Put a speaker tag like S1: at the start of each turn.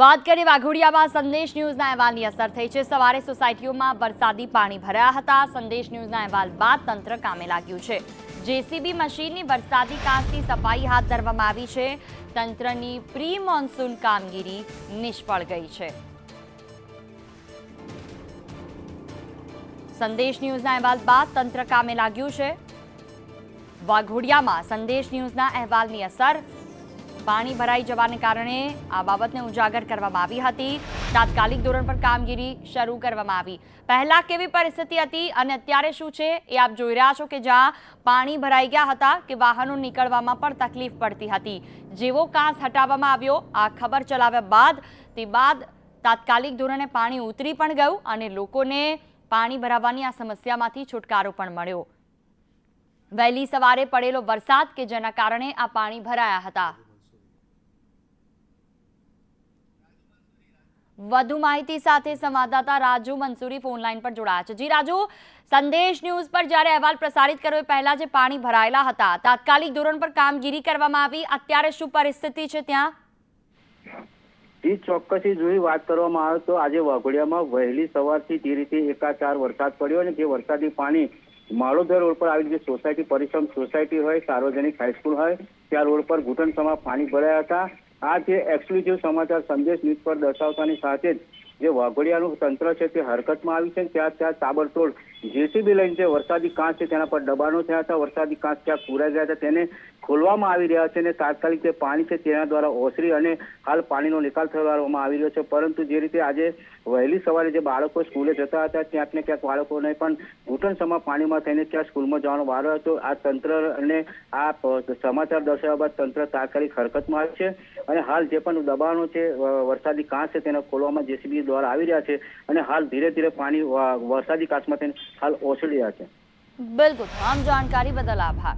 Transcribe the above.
S1: વાત કરીએ વાઘોડિયામાં, સંદેશ ન્યૂઝના અહેવાલની અસર થઈ છે. સવારે સોસાયટીઓમાં વરસાદી પાણી ભરાયા હતા. સંદેશ ન્યૂઝના અહેવાલ બાદ તંત્ર કામે લાગ્યું છે. જેસીબી મશીનની વરસાદી કાંસની સફાઈ હાથ ધરવામાં આવી છે. તંત્રની પ્રી મોન્સૂન કામગીરી નિષ્ફળ ગઈ છે. સંદેશ ન્યૂઝના અહેવાલ બાદ તંત્ર કામે લાગ્યું છે. વાઘોડિયામાં સંદેશ ન્યૂઝના અહેવાલની અસર પાણી ભરાઈ જવાને કારણે આ બાબતને ઉજાગર કરવામાં આવી હતી. તાત્કાલિક ધોરણ પર કામગીરી શરૂ કરવામાં આવી. પહેલા કેવી પરિસ્થિતિ હતી અને અત્યારે શું છે એ આપ જોઈ રહ્યા છો કે જ્યાં પાણી ભરાઈ ગયા હતા કે વાહનો નીકળવામાં પણ તકલીફ પડતી હતી. જેવો કાંસ હટાવવામાં આવ્યો, આ ખબર ચલાવ્યા બાદ, તે બાદ તાત્કાલિક ધોરણે પાણી ઉતરી પણ ગયું અને લોકોને પાણી ભરાવાની આ સમસ્યામાંથી છુટકારો પણ મળ્યો. વહેલી સવારે પડેલો વરસાદ કે જેના કારણે આ પાણી ભરાયા હતા. વધુ માહિતી સાથે સંવાદદાતા રાજુ મંસૂરી ફોનલાઈન પર જોડાયા છે. જી રાજુ, સંદેશ ન્યૂઝ પર જ્યારે અહેવાલ પ્રસારિત કર્યો એ પહેલા જે પાણી ભરાયેલા હતા, તાત્કાલિક ધોરણ પર કામગીરી કરવામાં આવી. અત્યારે શું પરિસ્થિતિ છે ત્યાં?
S2: જી ચોક્કસથી જોઈ વાત કરવામાં આવે તો આજે વાઘોડિયામાં વહેલી સવારથી જે રીતે એકાચાર વરસાદ પડ્યો અને જે વરસાદી પાણી માળોદર રોડ પર આવેલી જે સોસાયટી, પરિશ્રમ સોસાયટી હોય, સાર્વજનિક હાઈસ્કૂલ હોય, ત્યાં રોડ પર ઘૂંટણસમા પાણી ભરાયા હતા. આ જે એક્સક્લુઝિવ સમાચાર સંદેશ ન્યૂઝ પર દર્શાવતાની સાથે જ જે વાઘોડિયાનું તંત્ર છે તે હરકતમાં આવ્યું છે ત્યાં ત્યાં તાબડતોડ જેસીબી લઈને જે વરસાદી કાંચ છે, તેના પર દબાણો થયા હતા. વરસાદી કાંચ ત્યાં પૂરાઈ ગયા હતા તેને ખોલવામાં આવી રહ્યા છે અને તાત્કાલિક જે પાણી છે, તેના દ્વારા ઓસરી અને હાલ પાણીનો નિકાલ કરવામાં આવી રહ્યો છે. પરંતુ જે રીતે આજે વહેલી સવારે જે બાળકો સ્કૂલે જતા હતા, ક્યાંક ને ક્યાંક બાળકોને પણ ઘૂંટણ સમા પાણીમાં થઈને ત્યાં સ્કૂલમાં જવાનો વારો હતો આ તંત્ર અને આ સમાચાર દર્શાવ્યા બાદ તંત્ર તાત્કાલિક હરકતમાં આવે છે અને હાલ જે પણ દબાણો છે વરસાદી કાંચ છે, તેને ખોલવામાં જેસીબી દ્વારા આવી રહ્યા છે અને હાલ ધીરે ધીરે પાણી વરસાદી કાંચમાં થઈને હાલ ઓસરી રહ્યા છે
S1: બિલકુલ તમામ જાણકારી બદલ આભાર